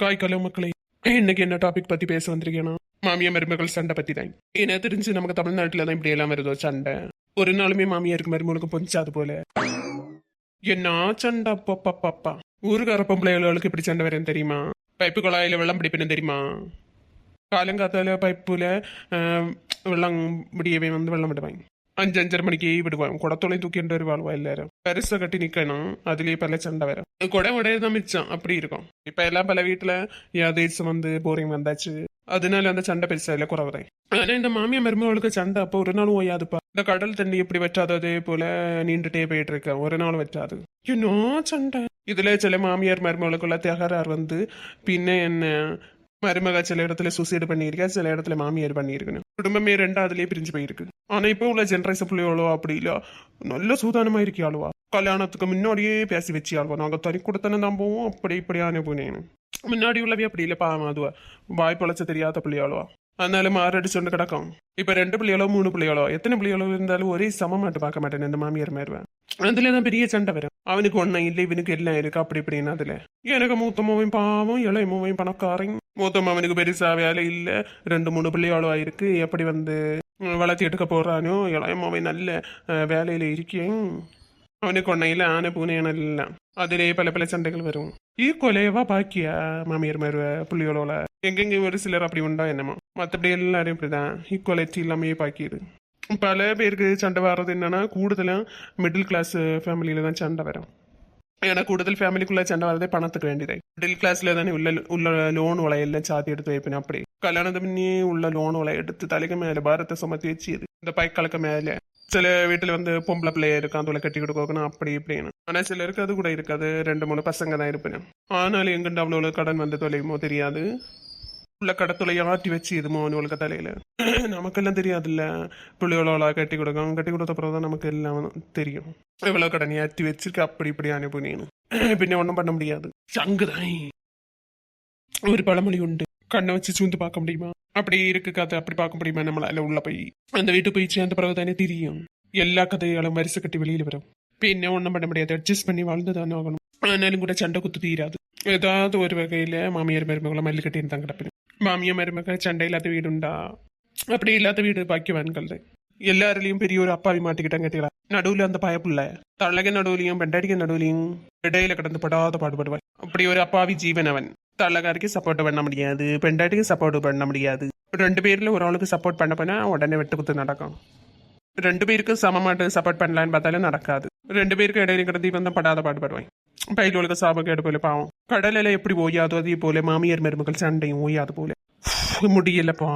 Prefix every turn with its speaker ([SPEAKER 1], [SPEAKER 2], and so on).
[SPEAKER 1] காய் காய்கால மக்களை இன்னைக்கு என்ன டாபிக் பத்தி பேச வந்திருக்கேன்னா மாமியா மருமகள் சண்டை பத்தி தான் என்ன தெரிஞ்சு நமக்கு தமிழ்நாட்டுல தான் இப்படி எல்லாம் வருதோ சண்டை. ஒரு நாளுமே மாமியாருக்கு மருமகளுக்கு பொஞ்சாது போல. என்ன சண்டை அப்பா பாப்பா ஊருக்கார பொம்பளைகளுக்கு இப்படி சண்டை வரேன் தெரியுமா? பைப்பு குழாயில வெள்ளம் பிடிப்பேன்னு தெரியுமா? காலங்காத்தால பைப்புல வெள்ளம் முடியவே வந்து வெள்ளம் விடுவாங்க. அஞ்சு அஞ்சரை மணிக்கு விடுவாங்க குடத்தோலை தூக்கிட்டு வருவாள்வா எல்லாரும் பெருசை கட்டி நிக்கணும் அதுலயே பல சண்டை வரும் குடை உடையதான் மிச்சம் அப்படி இருக்கும் இப்ப எல்லாம் பல வீட்டுல யாதேசம் வந்து போரிங் வந்தாச்சு அதனால அந்த சண்டை பெருசா இல்ல குறவுதான் ஆனா இந்த மாமியா மருமகளுக்கு சண்டை அப்போ ஒரு நாள் ஓயாதுப்பா இந்த கடல் தண்ணி எப்படி வற்றாதோ போல நீண்டுட்டே போயிட்டு இருக்க ஒரு நாள் வற்றாது இன்னும் சண்டை இதுல சில மாமியார் மருமகளுக்குள்ள தகராறு வந்து பின்ன என்ன மருமக சில இடத்துல சூசைடு பண்ணியிருக்கா சில இடத்துல மாமியார் பண்ணியிருக்கணும் குடும்பமே ரெண்டாவதுலயே பிரிஞ்சு போயிருக்கு. ஆனா இப்போ உள்ள ஜென்ரேஷன் பிள்ளைகளோ அப்படி இல்ல. நல்ல சூதானமா இருக்கியாளுவா. கல்யாணத்துக்கு முன்னாடியே பேசி வச்சு வச்சியாளுவா. நாங்க தனி கொடுத்தன நம்பவும் அப்படி இப்படியான போனேன் முன்னாடி உள்ளவே அப்படி இல்ல பாவம் அதுவா. வாய் பழச்ச தெரியாத பிள்ளையாளுவா. அதனால மாரடிச்சுண்டு கிடக்கும். இப்ப ரெண்டு பிள்ளைகளோ மூணு பிள்ளைகளோ எத்தனை பிள்ளைகளோ இருந்தாலும் ஒரே சமமாட்டு பார்க்க மாட்டேன் இந்த மாமியார் மாறுவேன் அதுல தான் பெரிய சண்டை வரும். அவனுக்கு ஒன்னும் இல்லை இவனுக்கு எல்லாம் இருக்கு அப்படி இப்படின்னு அதுல. எனக்கு மூத்த மூவையும் பாவம் இளைய மூவையும் பணக்காரன். மூத்த மாமனுக்கு பெருசா வேலை இல்ல. ரெண்டு மூணு பிள்ளைகளோ ஆயிருக்கு. எப்படி வந்து வளர்த்தி எடுக்க போறானோ இளைய மாவன் நல்ல அஹ், வேலையில இருக்கேன். அவனுக்கு ஒன்னையில ஆன பூனையான இல்ல. அதிலே பல பல சண்டைகள் வரும். ஈ கொலையவா பாக்கியா மாமியார் மருவ புள்ளியோளோல எங்கெங்க ஒரு சிலர் அப்படி உண்டா என்னமோ. மற்றபடி எல்லாரும் இப்படிதான். ஈக்குவலிட்டி இல்லாமையே பாக்கிது பல பேருக்கு சண்டை வர்றது என்னன்னா கூடுதலா மிடில் கிளாஸ் ஃபேமிலியில தான் சண்டை வரும். ஏன்னா கூடுதல் ஃபேமிலிக்குள்ள சண்டை வரதே பணத்துக்கு வேண்டியதே மிடில் கிளாஸ்ல தானே உள்ள உள்ள லோன் எல்லாம் சாத்தி எடுத்து வைப்பின அப்படி கல்யாணத்து முன்னே உள்ள லோன் உலை எடுத்து தலைக்கு மேல பாரத்தை சுமத்தி வச்சு இந்த பைக்களுக்கு மேல சில வீட்டுல வந்து பொம்பளை பிள்ளைய இருக்கும் அதுல கட்டி கொடுக்கணும் அப்படி இப்படின்னு ஆனா சிலருக்கு அது கூட இருக்காது ரெண்டு மூணு பசங்க தான் இருப்பேன் ஆனாலும் எங்கிட்ட அவ்வளோ கடன் வந்து தொலையுமோ தெரியாது உள்ள கடத்துளை ஆட்டி வச்சு இதுமோ அவனுக்கு தலையில நமக்கெல்லாம் தெரியாதுல்ல பிள்ளைகளோட கட்டி கொடுக்கும் கட்டி கொடுத்த அப்புறம் தான் நமக்கு எல்லாம் தெரியும் எவ்வளவு கடன் ஏற்றி வச்சிருக்க அப்படி இப்படி அனுப்புனேன்னு பின்ன ஒன்றும் பண்ண முடியாது சங்குதான் ஒரு பழமொழி உண்டு கண்ணை வச்சு சூந்து பார்க்க முடியுமா அப்படி இருக்கு கதை அப்படி பார்க்க முடியுமா நம்மளால உள்ள போய் அந்த வீட்டு போய் சேர்ந்த பிறகு தானே தெரியும் எல்லா கதைகளும் வரிசை கட்டி வெளியில வரும் பின்ன ஒன்றும் பண்ண முடியாது அட்ஜஸ்ட் பண்ணி வாழ்ந்து தானே ஆகணும் ஆனாலும் கூட சண்டை குத்து தீராது ஏதாவது ஒரு வகையில மாமியார் மருமகளை மல்லி கட்டின்னு மாமிய மருமக சண்டை இல்லாத வீடு உண்டா அப்படி இல்லாத வீடு பாக்கியவான்கள். தான் பெரிய ஒரு அப்பாவி மாட்டிக்கிட்டாங்க கேட்டீங்களா நடுவுல அந்த பயப்புள்ள தள்ளக நடுவுலையும் பெண்டாடிக்க நடுவுலையும் இடையில கிடந்து படாத பாடுபடுவான் அப்படி ஒரு அப்பாவி ஜீவன் அவன். தள்ளகாருக்கு சப்போர்ட் பண்ண முடியாது பெண்டாட்டிக்கு சப்போர்ட் பண்ண முடியாது. ரெண்டு பேர்ல ஒரு ஆளுக்கு சப்போர்ட் பண்ண போனா உடனே வெட்டு குத்து நடக்கும். ரெண்டு பேருக்கு சமமாட்டு சப்போர்ட் பண்ணலான்னு பார்த்தாலும் நடக்காது. ரெண்டு பேருக்கு இடையில கடந்து இவன் தான் படாத பாடுபடுவான். பயிலுக்கு சாபக்கேடு போல பாவம் கடலில எப்படி ஓயாது அதே போல மாமியார் மருமகள் சண்டையும் ஓயாது போல முடியலப்பா